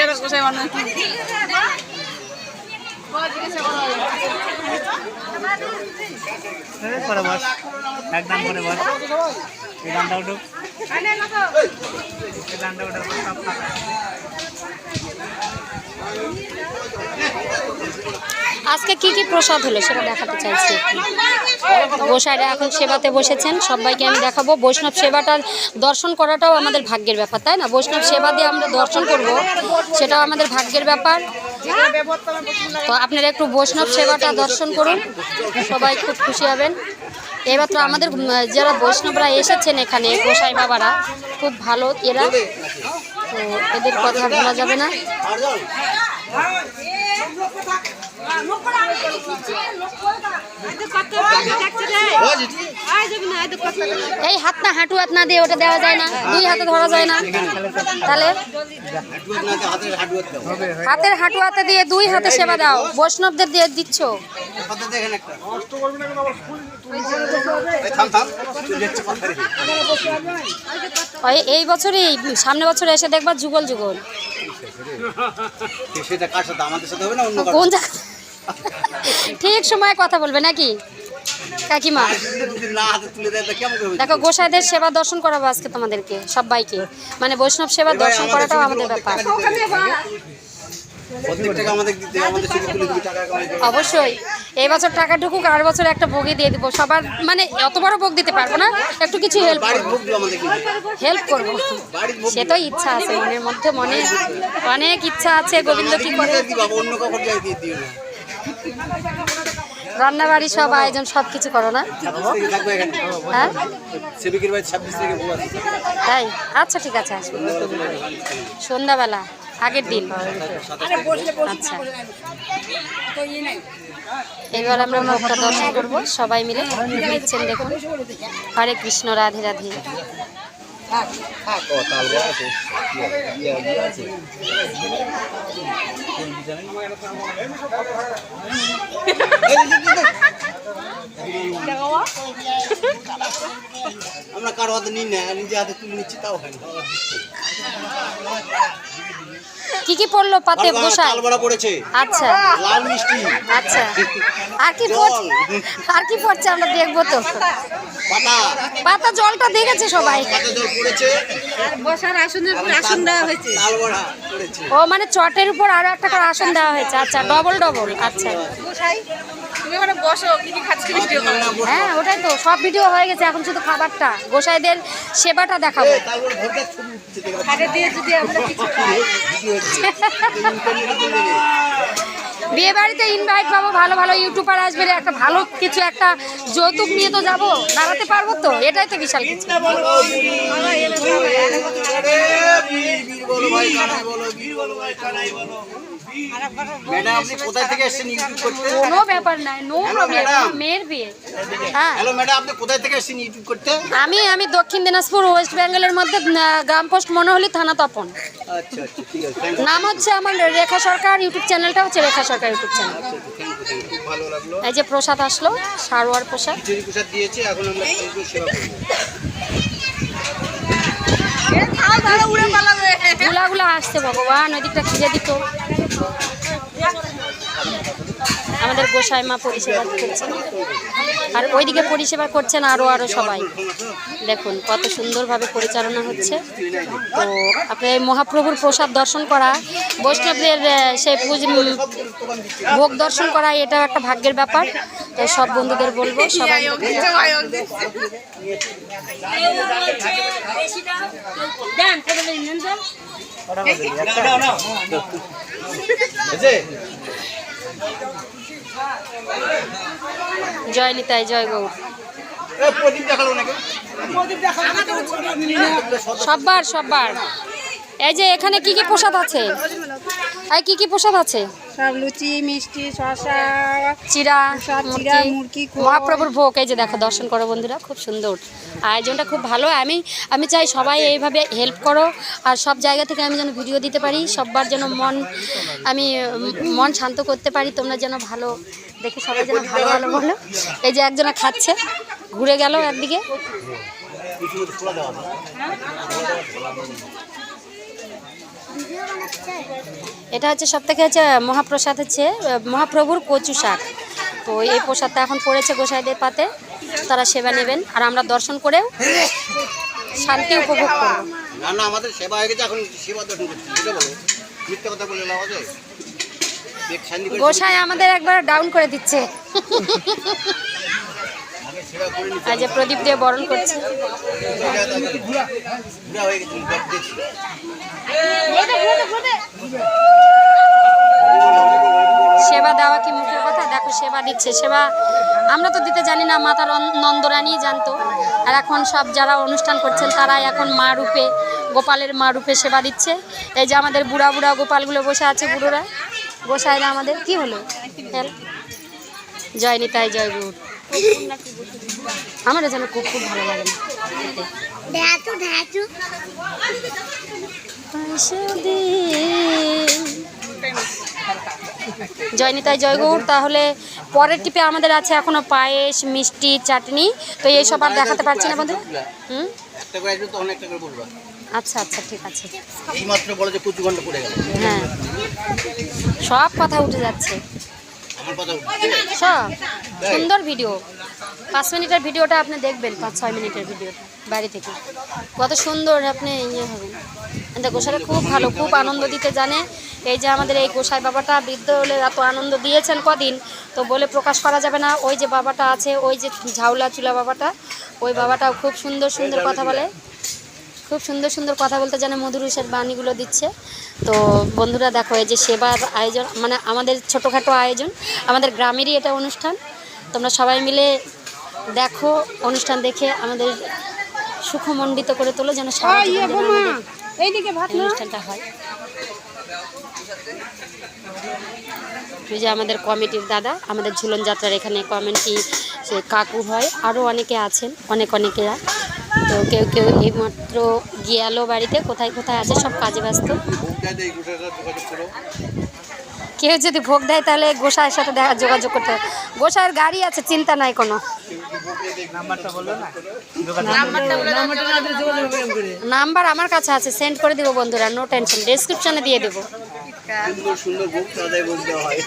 নিজের গোসাই বানানো কি করে বস একদম পরে করে বস এই দামটা উঠুক এই দামটা উঠুক সব। আজকে কি কি প্রসাদ হলো সেটা দেখাতে চাইছি গোসাইরা এখন সেবাতে বসেছেন, সবাইকে আমি দেখাবো। বৈষ্ণব সেবাটা দর্শন করাটাও আমাদের ভাগ্যের ব্যাপার, তাই না? বৈষ্ণব সেবা দিয়ে আমরা দর্শন করব, সেটাও আমাদের ভাগ্যের ব্যাপার। তো আপনারা একটু বৈষ্ণব সেবাটা দর্শন করুন, সবাই খুব খুশি হবেন। এবার তো আমাদের যারা বৈষ্ণবরা এসেছেন এখানে, গোসাই বাবারা, খুব ভালো এরা। তো এদের কথা বলা যাবে না। এই হাত না, হাঁটু হাত না দিয়ে ওটা দেওয়া যায় না, দুই হাতে ধরা যায় না। তাহলে হাতের হাঁটু হাতে দিয়ে দুই হাতে সেবা দাও, বৈষ্ণবদের দিয়ে দিচ্ছ। এই বছরই সামনে বছর এসে দেখবা যুগল যুগল। কোন জায়গা ঠিক সময়ে কথা বলবে নাকি? কাকিমা? দেখো গোসাইদের সেবা দর্শন করাবো আজকে তোমাদেরকে সবাইকে। মানে বৈষ্ণব সেবা দর্শন করাটাও আমাদের ব্যাপার। অবশ্যই। এই বছর টাকা ঢুকুক আর বছর একটা বগি দিয়ে দিব। সবার মানে অত বড় ভোগ দিতে পারব না একটু কিছু হেল্প ভোগ হেল্প করব। সে তো ইচ্ছা আছে মনের মধ্যে মনে অনেক ইচ্ছা আছে গোবিন্দ কি করে? রান্না বাড়ি সব আয়োজন সব কিছু করো না? হ্যাঁ? তাই? আচ্ছা ঠিক আছে আসব। সন্ধ্যাবেলা। আগের দিন। আচ্ছা। এবার আমরা মুখটা দর্শন করব সবাই মিলে। দেখছেন দেখুন। হরে কৃষ্ণ রাধে রাধে। আমরা কারও হাতে নিই না নিজে হাতে তুলে নিচ্ছি তাও হয় না। কি কি পড়ল? পাতে গোসাই তালবড়া পড়েছে। আচ্ছা। লাল মিষ্টি। আচ্ছা। আর কি পড়ছে? আর কি পড়ছে আমরা দেখব তো? পাতা। পাতা জলটা দেখেছে সবাই। পাতা জল পড়েছে। বসার আসনের উপর আসন দেওয়া হয়েছে। তালবড়া পড়েছে। ও মানে চটের উপর আরও একটা করে আসন দেওয়া হয়েছে। আচ্ছা ডবল ডবল আচ্ছা। গোসাই তুমি ওখানে বসো কি কি খাচ্ছি ভিডিও হ্যাঁ ওটাই তো সব ভিডিও হয়ে গেছে এখন শুধু খাবারটা গোসাইদের সেবাটা দেখাবো দিয়ে যদি আমরা কিছু খাই বিয়ে বাড়িতে ইনভাইট পাবো ভালো ভালো ইউটিউবার আসবে একটা ভালো কিছু একটা যৌতুক নিয়ে তো যাব দাঁড়াতে পারব তো এটাই তো বিশাল কিছু ম্যাডাম আপনি কোথায় থেকে এসেছেন ইউটিউব করতে? কোনো ব্যাপার নাই নো প্রবলেম মেয়ের বিয়ে। হ্যাঁ। হ্যালো ম্যাডাম আপনি কোথায় থেকে এসেছেন ইউটিউব করতে? আমি আমি দক্ষিণ দিনাজপুর ওয়েস্ট বেঙ্গলের মধ্যে গ্রাম পোস্ট মনোহলি থানা তপন। আচ্ছা আচ্ছা ঠিক আছে নাম হচ্ছে আমার রেখা সরকার ইউটিউব চ্যানেলটা হচ্ছে রেখা সরকার ইউটিউব চ্যানেল। ভালো লাগল। এই যে প্রসাদ আসলো সারোয়ার প্রসাদ। খিচুড়ি প্রসাদ দিয়েছে এখন আমরা সেবা করব। খাও উড়ে পালাবে গুলাগুলা আসছে ভগবান ওই দিকটা খিদে দিত। আমাদের গোসাই মা পরিষেবা করছেন। আর ওইদিকে পরিষেবা করছেন আরও আরও সবাই। দেখুন কত সুন্দরভাবে পরিচালনা হচ্ছে। তো আপনার এই মহাপ্রভুর প্রসাদ দর্শন করা বৈষ্ণবদের সেই পুজ ভোগ দর্শন করা এটাও একটা ভাগ্যের ব্যাপার। তো সব বন্ধুদের বলব সবাই দিচ্ছে বুঝে জয় নিতাই জয় গৌর সববার সববার। এই যে এখানে কি কি প্রসাদ আছে? আর কি কি প্রসাদ আছে? সব লুচি মিষ্টি শশা চিরা মুরকি, খোয়া। মহাপ্রভুর ভোগ এই যে দেখো দর্শন করো বন্ধুরা খুব সুন্দর। আয়োজনটা খুব ভালো আমি আমি চাই সবাই এইভাবে হেল্প করো আর সব জায়গা থেকে আমি যেন ভিডিও দিতে পারি সববার যেন মন আমি মন শান্ত করতে পারি তোমরা যেন ভালো দেখে সবাই যেন ভালো ভালো বলো। এই যে একজনা খাচ্ছে ঘুরে গেল একদিকে। এটা হচ্ছে সব থেকে হচ্ছে মহাপ্রসাদ হচ্ছে মহাপ্রভুর কচু শাক। তো এই প্রসাদটা এখন পড়েছে গোসাইদের পাতে তারা সেবা নেবেন। আর আমরা দর্শন করেও শান্তি উপভোগ করব। না না আমাদের সেবা হয়ে গেছে এখন সেবা দর্শন করছি বুঝতে বলো? মিথ্যা কথা বলে লাভ আছে? পেট শান্তি করে গোসাই আমাদের একবার ডাউন করে দিচ্ছে। যে প্রদীপ দিয়ে বরণ করছে। দেখো সেবা দিচ্ছে। সেবা আমরা তো দিতে জানি না মাতা রন- নন্দরানী জানতো। আর এখন সব যারা অনুষ্ঠান করছেন তারাই এখন মা রূপে গোপালের মা রূপে সেবা দিচ্ছে। এই যে আমাদের বুড়া বুড়া গোপালগুলো বসে আছে বুড়োরা। গোসাইরা আমাদের। কি হলো? জয় নিতাই জয় গুরু। আমার যেন খুব খুব ভালো লাগে না। ঢাচু জয়গৌর তাহলে পরের টিপে আমাদের আছে এখনও পায়েস মিষ্টি চাটনি। তো এইসব আর দেখাতে পারছি না বন্ধু হুম? আচ্ছা আচ্ছা ঠিক আছে। বলে যে কুচু ঘণ্টা পড়ে গেল। হ্যাঁ। সব কথা উঠে যাচ্ছে। আমার কথা সব সুন্দর ভিডিও। পাঁচ মিনিটের ভিডিওটা আপনি দেখবেন, পাঁচ, ছয় মিনিটের ভিডিওটা বাড়ি থেকে। কত সুন্দর আপনি ইয়ে হবেন। কিন্তু গোসাইরা খুব ভালো, খুব আনন্দ দিতে জানে। এই যে আমাদের এই গোসাই বাবাটা বৃদ্ধ হলে এত আনন্দ দিয়েছেন কদিন, তো বলে প্রকাশ করা যাবে না। ওই যে বাবাটা আছে, ওই যে ঝাউলা চুলা বাবাটা, ওই বাবাটাও খুব সুন্দর সুন্দর কথা বলে। খুব সুন্দর সুন্দর কথা বলতে জানে মধুরুষের বাণীগুলো দিচ্ছে। তো বন্ধুরা দেখো, এই যে সেবার আয়োজন মানে আমাদের ছোটোখাটো আয়োজন, আমাদের গ্রামেরই এটা অনুষ্ঠান। তোমরা সবাই মিলে দেখো অনুষ্ঠান দেখে আমাদের সুখমণ্ডিত করে তোলো যেন এই অনুষ্ঠানটা হয়। যে আমাদের কমিটির দাদা আমাদের ঝুলন যাত্রার এখানে কমিটি সে কাকু হয় আরও অনেকে আছেন অনেক অনেকেরা। তো কেউ কেউ এইমাত্র গিয়ালো বাড়িতে কোথায় কোথায় আছে সব কাজে ব্যস্ত। কেউ যদি ভোগ দেয় তাহলে গোসাইয়ের সাথে দেখা যোগাযোগ করতে হবে। গোসাইয়ের গাড়ি আছে চিন্তা নাই কোনো। নাম্বার আমার কাছে আছে সেন্ড করে দিব বন্ধুরা নো টেনশন ডেসক্রিপশনে দিয়ে দেবো। সুন্দর হয়।